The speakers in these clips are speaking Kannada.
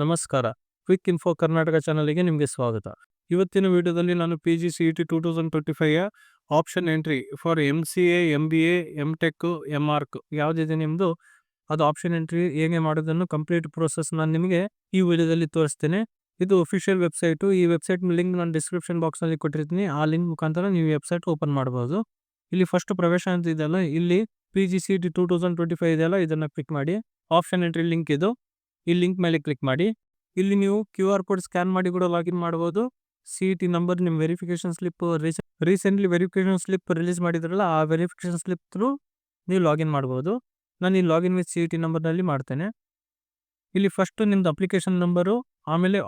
ನಮಸ್ಕಾರ. ಕ್ವಿಕ್ ಇನ್ಫೋ ಕರ್ನಾಟಕ ಚಾನಲ್ಗೆ ನಿಮಗೆ ಸ್ವಾಗತ. ಇವತ್ತಿನ ವಿಡಿಯೋದಲ್ಲಿ ನಾನು P G C E T two thousand twenty five option entry for M C A M B A M tech M arch ಯಾವುದಿದೆ ನಿಮ್ಮದು ಅದು ಆಪ್ಷನ್ ಎಂಟ್ರಿ ಹೇಗೆ ಮಾಡೋದನ್ನು ಕಂಪ್ಲೀಟ್ ಪ್ರೋಸೆಸ್ ನಾನು ನಿಮಗೆ ಈ ವಿಡಿಯೋದಲ್ಲಿ ತೋರಿಸ್ತೇನೆ. ಇದು ಅಫಿಷಿಯಲ್ ವೆಬ್ಸೈಟು ಈ ವೆಬ್ಸೈಟ್ ಲಿಂಕ್ ನಾನು ಡಿಸ್ಕ್ರಿಪ್ಷನ್ ಬಾಕ್ಸ್ನಲ್ಲಿ ಕೊಟ್ಟಿರ್ತೀನಿ. ಆ ಲಿಂಕ್ ಮುಖಾಂತರ ನೀವು ವೆಬ್ಸೈಟ್ ಓಪನ್ ಮಾಡ್ಬೋದು. ಇಲ್ಲಿ ಫಸ್ಟ್ ಪ್ರವೇಶ ಅಂತ ಇದೆಯಲ್ಲ, ಇಲ್ಲಿ P G C T two thousand twenty five ಇದೆಯಲ್ಲ, ಇದನ್ನು ಕ್ಲಿಕ್ ಮಾಡಿ. ಆಪ್ಷನ್ ಎಂಟ್ರಿ ಲಿಂಕ್ ಇದು. ಈ ಲಿಂಕ್ ಮೇಲೆ ಕ್ಲಿಕ್ ಮಾಡಿ. ಇಲ್ಲಿ ನೀವು ಕ್ಯೂ ಆರ್ ಕೋಡ್ ಸ್ಕ್ಯಾನ್ ಮಾಡಿ ಕೂಡ ಲಾಗಿನ್ ಮಾಡ್ಬೋದು. ಸಿ ಟಿ ನಂಬರ್ ನಿಮ್ಮ verification slip recently verification slip release ಮಾಡಿದ್ರಲ್ಲ, ಆ ವೆರಿಫಿಕೇಶನ್ ಸ್ಲಿಪ್ ಥ್ರೂ ನೀವು ಲಾಗಿನ್ ಮಾಡ್ಬೋದು. ನಾನು ಈ ಲಾಗಿನ್ ವಿತ್ ಸಿ ಟಿ ನಂಬರ್ನಲ್ಲಿ ಮಾಡ್ತೇನೆ. ಇಲ್ಲಿ ಫಸ್ಟ್ ನಿಮ್ದು ಅಪ್ಲಿಕೇಶನ್ ನಂಬರು, ಆಮೇಲೆ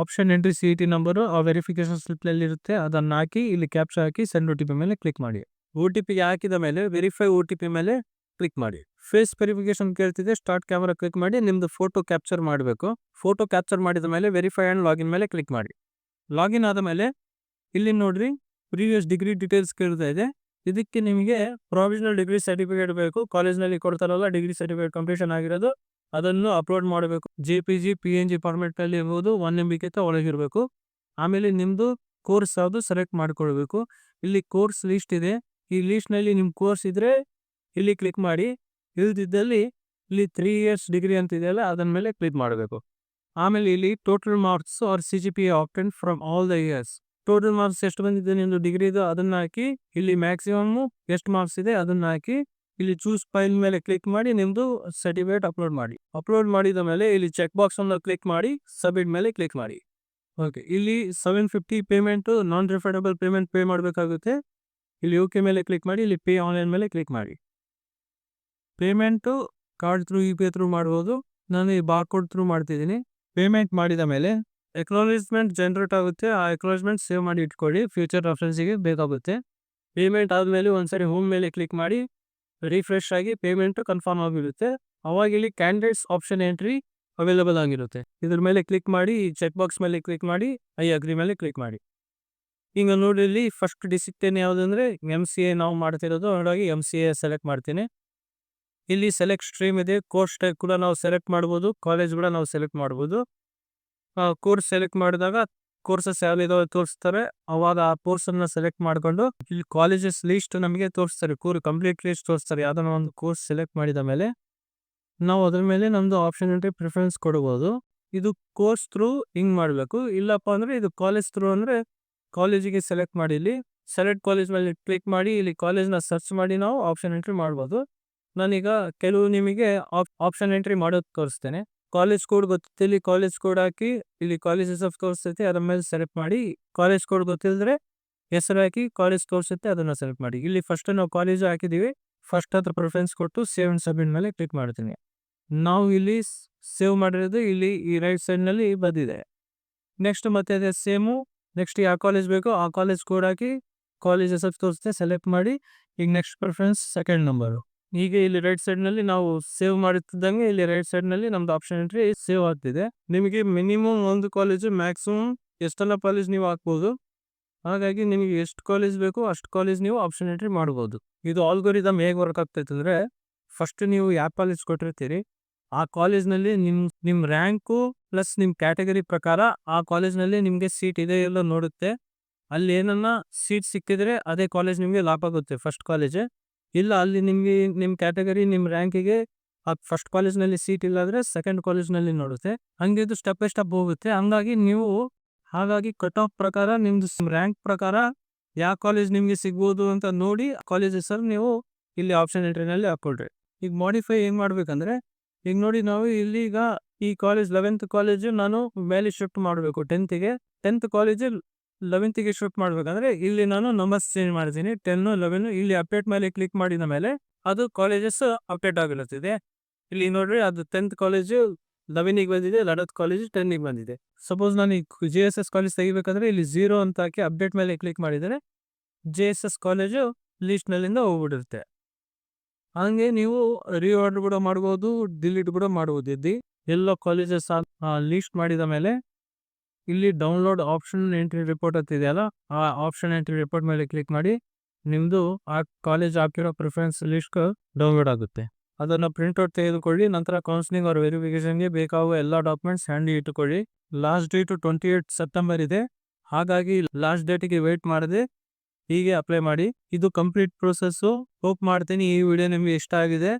option entry C T number, ಆ ವೆರಿಫಿಕೇಶನ್ ಸ್ಲಿಪ್ನಲ್ಲಿ ಇರುತ್ತೆ. ಅದನ್ನು ಹಾಕಿ, ಇಲ್ಲಿ ಕ್ಯಾಪ್ಚಾ ಹಾಕಿ, ಸೆಂಡ್ ಒ ಟಿ ಪಿ ಮೇಲೆ ಕ್ಲಿಕ್ ಮಾಡಿ. ಒ ಟಿ ಪಿ ಹಾಕಿದ ಮೇಲೆ, ವೆರಿಫೈ ಒ ಟಿ ಪಿ ಮೇಲೆ ಕ್ಲಿಕ್ ಮಾಡಿ. ಫೇಸ್ ವೆರಿಫಿಕೇಶನ್ ಕೇಳ್ತಿದೆ, ಸ್ಟಾರ್ಟ್ ಕ್ಯಾಮರಾ ಕ್ಲಿಕ್ ಮಾಡಿ, ನಿಮ್ದು ಫೋಟೋ ಕ್ಯಾಪ್ಚರ್ ಮಾಡಬೇಕು. ಫೋಟೋ ಕ್ಯಾಪ್ಚರ್ ಮಾಡಿದ ಮೇಲೆ ವೆರಿಫೈ ಆ್ಯಂಡ್ ಲಾಗಿನ್ ಮೇಲೆ ಕ್ಲಿಕ್ ಮಾಡಿ. ಲಾಗಿನ್ ಆದ ಮೇಲೆ, ಇಲ್ಲಿ ನೋಡ್ರಿ, ಪ್ರೀವಿಯಸ್ ಡಿಗ್ರಿ ಡೀಟೇಲ್ಸ್ ಕೇಳ್ತಾ ಇದೆ. ಇದಕ್ಕೆ ನಿಮಗೆ ಪ್ರೊವಿಷನಲ್ ಡಿಗ್ರಿ ಸರ್ಟಿಫಿಕೇಟ್ ಬೇಕು. ಕಾಲೇಜ್ನಲ್ಲಿ ಕೊಡ್ತಾರಲ್ಲ, ಡಿಗ್ರಿ ಸರ್ಟಿಫಿಕೇಟ್ ಕಂಪ್ಲೀಷನ್ ಆಗಿರೋದು, ಅದನ್ನು ಅಪ್ಲೋಡ್ ಮಾಡಬೇಕು. J P G, P N G ಫಾರ್ಮೆಟ್ನಲ್ಲಿ ಇರ್ಬೋದು, ಒನ್ ಎಂ ಬಿಗಿಂತ ಒಳಗಿರಬೇಕು ಆಮೇಲೆ ನಿಮ್ಮದು ಕೋರ್ಸ್ ಯಾವುದು, ಸೆಲೆಕ್ಟ್ ಮಾಡ್ಕೊಳ್ಬೇಕು. ಇಲ್ಲಿ ಕೋರ್ಸ್ ಲಿಸ್ಟ್ ಇದೆ. ಈ ಲಿಸ್ಟ್ನಲ್ಲಿ ನಿಮ್ಮ ಕೋರ್ಸ್ ಇದ್ದರೆ ಇಲ್ಲಿ ಕ್ಲಿಕ್ ಮಾಡಿ, ಇಲ್ದಿದ್ದಲ್ಲಿ ಇಲ್ಲಿ ತ್ರೀ ಇಯರ್ಸ್ ಡಿಗ್ರಿ ಅಂತ ಇದೆಯಲ್ಲ ಅದನ್ನ ಮೇಲೆ ಕ್ಲಿಕ್ ಮಾಡಬೇಕು. ಆಮೇಲೆ ಇಲ್ಲಿ total marks R C G P obtained from all the years total marks ಎಷ್ಟು ಬಂದಿದೆ ನಿಮ್ಮದು ಡಿಗ್ರಿದು ಅದನ್ನ ಹಾಕಿ, ಇಲ್ಲಿ ಮ್ಯಾಕ್ಸಿಮಮ್ ಎಷ್ಟು ಮಾರ್ಕ್ಸ್ ಇದೆ, ಅದನ್ನ ಹಾಕಿ, ಇಲ್ಲಿ ಚೂಸ್ ಫೈಲ್ ಮೇಲೆ ಕ್ಲಿಕ್ ಮಾಡಿ ನಿಮ್ಮದು ಸರ್ಟಿಫಿಕೇಟ್ ಅಪ್ಲೋಡ್ ಮಾಡಿ. ಅಪ್ಲೋಡ್ ಮಾಡಿದ ಮೇಲೆ ಇಲ್ಲಿ ಚೆಕ್ ಬಾಕ್ಸ್ ಅನ್ನು ಕ್ಲಿಕ್ ಮಾಡಿ ಸಬ್ಮಿಟ್ ಮೇಲೆ ಕ್ಲಿಕ್ ಮಾಡಿ. ಓಕೆ ಇಲ್ಲಿ seven fifty payment non refundable payment pay ಮಾಡಬೇಕಾಗುತ್ತೆ. ಇಲ್ಲಿ ಓಕೆ ಮೇಲೆ ಕ್ಲಿಕ್ ಮಾಡಿ, ಇಲ್ಲಿ ಪೇ ಆನ್ಲೈನ್ ಮೇಲೆ ಕ್ಲಿಕ್ ಮಾಡಿ. Payment card through U P I through ಮಾಡ್ಬೋದು. ನಾನು ಈ ಬಾರ್ಕೋಡ್ ಥ್ರೂ ಮಾಡ್ತಿದ್ದೀನಿ. ಪೇಮೆಂಟ್ ಮಾಡಿದ ಮೇಲೆ ಎಕ್ನಾಲೇಜ್ಮೆಂಟ್ ಜನ್ರೇಟ್ ಆಗುತ್ತೆ. ಆ ಎಕ್ನಾಲೇಜ್ಮೆಂಟ್ ಸೇವ್ ಮಾಡಿ ಇಟ್ಕೊಳ್ಳಿ. ಫ್ಯೂಚರ್ ರೆಫರೆನ್ಸಿಗೆ ಬೇಕಾಗುತ್ತೆ. ಪೇಮೆಂಟ್ ಆದಮೇಲೆ ಒಂದ್ಸರಿ ಹೋಮ್ ಮೇಲೆ ಕ್ಲಿಕ್ ಮಾಡಿ ರಿಫ್ರೆಶ್ ಆಗಿ ಪೇಮೆಂಟು ಕನ್ಫರ್ಮ್ ಆಗಿರುತ್ತೆ. ಅವಾಗ ಇಲ್ಲಿ ಕ್ಯಾಂಡಿಡೇಟ್ಸ್ ಆಪ್ಷನ್ ಎಂಟ್ರಿ ಅವೈಲೇಬಲ್ ಆಗಿರುತ್ತೆ. ಇದ್ರ ಮೇಲೆ ಕ್ಲಿಕ್ ಮಾಡಿ ಈ ಚೆಕ್ ಬಾಕ್ಸ್ ಮೇಲೆ ಕ್ಲಿಕ್ ಮಾಡಿ, ಐ ಅಗ್ರಿ ಮೇಲೆ ಕ್ಲಿಕ್ ಮಾಡಿ. ಈಗ ನೋಡಿ ಇಲ್ಲಿ ಫಸ್ಟ್ ಡಿಸಿಪ್ಲಿನ್ ಯಾವುದಂದ್ರೆ ಎಂ ಸಿ ಎ ನಾವು ಮಾಡ್ತಿರೋದು. ಹಾಗಾಗಿ ಎಂ ಸಿ ಎ ಸೆಲೆಕ್ಟ್ ಮಾಡ್ತೀನಿ. ಇಲ್ಲಿ ಸೆಲೆಕ್ಟ್ ಸ್ಟ್ರೀಮ್ ಇದೆ. ಕೋರ್ಸ್ ಟೈಪ್ ಕೂಡ ನಾವು ಸೆಲೆಕ್ಟ್ ಮಾಡ್ಬೋದು. ಕಾಲೇಜ್ ಕೂಡ ನಾವು ಸೆಲೆಕ್ಟ್ ಮಾಡ್ಬೋದು. ಕೋರ್ಸ್ ಸೆಲೆಕ್ಟ್ ಮಾಡಿದಾಗ ಕೋರ್ಸಸ್ ಯಾವ್ದಿದಾವೆ ತೋರಿಸ್ತಾರೆ. ಅವಾಗ ಆ ಕೋರ್ಸ್ ಅನ್ನ ಸೆಲೆಕ್ಟ್ ಮಾಡ್ಕೊಂಡು ಇಲ್ಲಿ ಕಾಲೇಜಸ್ ಲೀಸ್ಟ್ ನಮಗೆ ತೋರಿಸ್ತಾರೆ. ಕೂರ್ ಕಂಪ್ಲೀಟ್ ಲೀಸ್ಟ್ ತೋರಿಸ್ತಾರೆ. ಯಾವ್ದಾನ ಒಂದು ಕೋರ್ಸ್ ಸೆಲೆಕ್ಟ್ ಮಾಡಿದ ಮೇಲೆ ನಾವು ಅದ್ರ ಮೇಲೆ ನಮ್ದು ಆಪ್ಷನ್ ಪ್ರಿಫರೆನ್ಸ್ ಕೊಡ್ಬೋದು. ಇದು ಕೋರ್ಸ್ ಥ್ರೂ ಹಿಂಗ್ ಮಾಡಬೇಕು. ಇಲ್ಲಪ್ಪ ಅಂದ್ರೆ ಇದು ಕಾಲೇಜ್ ಥ್ರೂ ಅಂದ್ರೆ ಕಾಲೇಜಿಗೆ ಸೆಲೆಕ್ಟ್ ಮಾಡಿ ಇಲ್ಲಿ. ಸೆಲೆಕ್ಟ್ ಕಾಲೇಜ್ ಮೇಲೆ ಕ್ಲಿಕ್ ಮಾಡಿ ಇಲ್ಲಿ ಕಾಲೇಜ್ನ ಸರ್ಚ್ ಮಾಡಿ ನಾವು ಆಪ್ಷನ್ ಎಂಟ್ರಿ ಮಾಡ್ಬೋದು. ನಾನೀಗ ಕೆಲವು ನಿಮಗೆ ಆಪ್ಷನ್ ಎಂಟ್ರಿ ಮಾಡೋದು ತೋರಿಸ್ತೇನೆ. ಕಾಲೇಜ್ ಕೋಡ್ ಗೊತ್ತಿಲ್ಲಿ ಕಾಲೇಜ್ ಕೋಡ್ ಹಾಕಿ, ಇಲ್ಲಿ ಕಾಲೇಜಸ್ ಆಫ್ ತೋರಿಸ್ತೈತೆ ಅದ್ರ ಮೇಲೆ ಸೆಲೆಕ್ಟ್ ಮಾಡಿ ಕಾಲೇಜ್ ಕೋಡ್ ಗೊತ್ತಿಲ್ಲದ್ರೆ ಹೆಸರು ಹಾಕಿ ಕಾಲೇಜ್ ಕೋರ್ಸ್ ಐತೆ ಅದನ್ನು ಸೆಲೆಕ್ಟ್ ಮಾಡಿ. ಇಲ್ಲಿ ಫಸ್ಟ್ ನಾವು ಕಾಲೇಜು ಹಾಕಿದ್ದೀವಿ ಫಸ್ಟ್ ಹತ್ರ ಪ್ರಿಫರೆನ್ಸ್ ಕೊಟ್ಟು ಸೇವ್ ಅಂಡ್ ಸಬ್ಮಿಟ್ ಮೇಲೆ ಕ್ಲಿಕ್ ಮಾಡ್ತೀನಿ. ನಾವು ಇಲ್ಲಿ ಸೇವ್ ಮಾಡಿರೋದು ಇಲ್ಲಿ ಈ ರೈಟ್ ಸೈಡ್ನಲ್ಲಿ ಬಂದಿದೆ. ನೆಕ್ಸ್ಟ್ ಮತ್ತೆ ಅದೇ ಸೇಮು ನೆಕ್ಸ್ಟ್ ಯಾವ ಕಾಲೇಜ್ ಬೇಕೋ ಆ ಕಾಲೇಜ್ ಕೋಡ್ ಹಾಕಿ ಕಾಲೇಜ್ ಹೆಸರು ತೋರಿಸುತ್ತೆ ಸೆಲೆಕ್ಟ್ ಮಾಡಿ, ಈಗ ನೆಕ್ಸ್ಟ್ ಪ್ರಿಫರೆನ್ಸ್ ಸೆಕೆಂಡ್ ನಂಬರು ಈಗ ಇಲ್ಲಿ ರೈಟ್ ಸೈಡ್ನಲ್ಲಿ ನಾವು ಸೇವ್ ಮಾಡುತ್ತಿದ್ದಂಗೆ ಇಲ್ಲಿ ರೈಟ್ ಸೈಡ್ನಲ್ಲಿ ನಮ್ದು ಆಪ್ಷನ್ ಎಂಟ್ರಿ ಸೇವ್ ಆಗ್ತಿದೆ. ನಿಮಗೆ ಮಿನಿಮಮ್ ಒಂದು ಕಾಲೇಜು ಮ್ಯಾಕ್ಸಿಮಮ್ ಎಷ್ಟೆಲ್ಲ ಕಾಲೇಜ್ ನೀವು ಹಾಕ್ಬೋದು? ಹಾಗಾಗಿ ನಿಮಗೆ ಎಷ್ಟು ಕಾಲೇಜ್ ಬೇಕು ಅಷ್ಟು ಕಾಲೇಜ್ ನೀವು ಆಪ್ಷನ್ ಎಂಟ್ರಿ ಮಾಡ್ಬೋದು. ಇದು ಆಲ್ಗೋರಿದಮ್ ಹೇಗೆ ವರ್ಕ್ ಆಗ್ತೈತೆ ಅಂದರೆ ಫಸ್ಟ್ ನೀವು ಯಾವ ಕಾಲೇಜ್ ಕೊಟ್ಟಿರ್ತೀರಿ, ಆ ಕಾಲೇಜ್ನಲ್ಲಿ ನಿಮ್ಮ ನಿಮ್ಮ ರ್ಯಾಂಕು ಪ್ಲಸ್ ನಿಮ್ಮ ಕ್ಯಾಟಗರಿ ಪ್ರಕಾರ ಆ ಕಾಲೇಜ್ನಲ್ಲಿ ನಿಮಗೆ ಸೀಟ್ ಇದೆ ಎಲ್ಲ ನೋಡುತ್ತೆ. ಅಲ್ಲಿ ಏನನ್ನ ಸೀಟ್ ಸಿಕ್ಕಿದ್ರೆ ಅದೇ ಕಾಲೇಜ್ ನಿಮಗೆ ಲಾಭ ಆಗುತ್ತೆ ಫಸ್ಟ್ ಕಾಲೇಜ್ ಇಲ್ಲ, ಅಲ್ಲಿ ನಿಮಗೆ ನಿಮ್ಮ ಕ್ಯಾಟಗರಿ ನಿಮ್ಮ ರ್ಯಾಂಕಿಗೆ ಆ ಫಸ್ಟ್ ಕಾಲೇಜ್ನಲ್ಲಿ ಸೀಟ್ ಇಲ್ಲಾದರೆ ಸೆಕೆಂಡ್ ಕಾಲೇಜ್ನಲ್ಲಿ ನೋಡುತ್ತೆ. ಹಂಗೆ ಇದು ಸ್ಟೆಪ್ ಬೈ ಸ್ಟೆಪ್ ಹೋಗುತ್ತೆ. ಹಂಗಾಗಿ ನೀವು ಹಾಗಾಗಿ ಕಟ್ ಆಫ್ ಪ್ರಕಾರ ನಿಮ್ದು ರ್ಯಾಂಕ್ ಪ್ರಕಾರ ಯಾವ ಕಾಲೇಜ್ ನಿಮಗೆ ಸಿಗ್ಬೋದು ಅಂತ ನೋಡಿ ಕಾಲೇಜ್ ಹೆಸರು ನೀವು ಇಲ್ಲಿ ಆಪ್ಷನ್ ಎಂಟ್ರಿನಲ್ಲಿ ಹಾಕ್ಕೊಳ್ರಿ. ಈಗ ಮಾಡಿಫೈ ಏನು ಮಾಡಬೇಕಂದ್ರೆ, ಈಗ ನೋಡಿ ನಾವು ಇಲ್ಲಿ ಈ ಕಾಲೇಜ್ ಲೆವೆಂತ್ ಕಾಲೇಜು ನಾನು ಮೇಲೆ ಶಿಫ್ಟ್ ಮಾಡಬೇಕು. ಟೆಂತಿಗೆ ಟೆಂತ್ ಕಾಲೇಜ್ ಲೆವೆಂತಿಗೆ ಶಿಫ್ಟ್ ಮಾಡ್ಬೇಕಂದ್ರೆ ಇಲ್ಲಿ ನಾನು ನಂಬರ್ಸ್ ಚೇಂಜ್ ಮಾಡ್ತೀನಿ ಟೆನ್ ಲೆವೆನ್ ಇಲ್ಲಿ ಅಪ್ಡೇಟ್ ಮೇಲೆ ಕ್ಲಿಕ್ ಮಾಡಿದ ಮೇಲೆ ಅದು ಕಾಲೇಜಸ್ ಅಪ್ಡೇಟ್ ಆಗಿರುತ್ತಿದೆ. ಇಲ್ಲಿ ನೋಡ್ರಿ ಅದು ಟೆಂತ್ ಕಾಲೇಜು ಲೆವೆನಿಗೆ ಬಂದಿದೆ ಲಡತ್ ಕಾಲೇಜ್ ಟೆನ್ನಿಗೆ ಬಂದಿದೆ. ಸಪೋಸ್ ನಾನು ಈ ಜೆ ಎಸ್ ಎಸ್ ಕಾಲೇಜ್ ತೆಗಿಬೇಕಂದ್ರೆ ಇಲ್ಲಿ ಜೀರೋ ಅಂತ ಹಾಕಿ ಅಪ್ಡೇಟ್ ಮೇಲೆ ಕ್ಲಿಕ್ ಮಾಡಿದರೆ ಜೆ ಎಸ್ ಎಸ್ ಕಾಲೇಜು ಲಿಸ್ಟ್ನಲ್ಲಿಂದ ಹೋಗ್ಬಿಟ್ಟಿರುತ್ತೆ ಹಂಗೆ ನೀವು ರಿಆರ್ಡರ್ ಕೂಡ ಮಾಡ್ಬೋದು ಡಿಲೀಟ್ ಕೂಡ ಮಾಡ್ಬೋದು. ಎಲ್ಲ ಕಾಲೇಜಸ್ ಲಿಸ್ಟ್ ಮಾಡಿದ ಮೇಲೆ ಇಲ್ಲಿ ಡೌನ್ಲೋಡ್ ಆಪ್ಷನ್ ಎಂಟ್ರಿ ರಿಪೋರ್ಟ್ ಅಂತ ಇದೆಯಲ್ಲ ಆ ಆಪ್ಷನ್ ಎಂಟ್ರಿ ರಿಪೋರ್ಟ್ ಮೇಲೆ ಕ್ಲಿಕ್ ಮಾಡಿ ನಿಮ್ಮದು ಆ ಕಾಲೇಜ್ ಹಾಕಿರೋ ಪ್ರಿಫರೆನ್ಸ್ ಲಿಸ್ಟ್ ಡೌನ್ಲೋಡ್ ಆಗುತ್ತೆ. ಅದನ್ನು ಪ್ರಿಂಟ್ಔಟ್ ತೆಗೆದುಕೊಳ್ಳಿ, ನಂತರ ಕೌನ್ಸಿಲಿಂಗ್ ಅವ್ರ ವೆರಿಫಿಕೇಶನ್ಗೆ ಬೇಕಾಗುವ ಎಲ್ಲ ಡಾಕ್ಯುಮೆಂಟ್ಸ್ ಹ್ಯಾಂಡಿ ಇಟ್ಟುಕೊಳ್ಳಿ. Last date twenty eight September ಇದೆ. ಹಾಗಾಗಿ ಲಾಸ್ಟ್ ಡೇಟಿಗೆ ವೆಯ್ಟ್ ಮಾಡದೆ ಹೀಗೆ ಅಪ್ಲೈ ಮಾಡಿ. ಇದು ಕಂಪ್ಲೀಟ್ ಪ್ರೊಸೆಸ್ಸು ಹೋಪ್ ಮಾಡ್ತೀನಿ ಈ ವಿಡಿಯೋ ನಿಮಗೆ ಇಷ್ಟ ಆಗಿದೆ.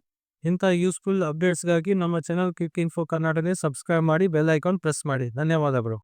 ಇಂಥ ಯೂಸ್ಫುಲ್ ಅಪ್ಡೇಟ್ಸ್ಗಾಗಿ ನಮ್ಮ channel quick info Karnataka subscribe ಮಾಡಿ ಬೆಲ್ ಐಕಾನ್ ಪ್ರೆಸ್ ಮಾಡಿ. ಧನ್ಯವಾದಗಳು.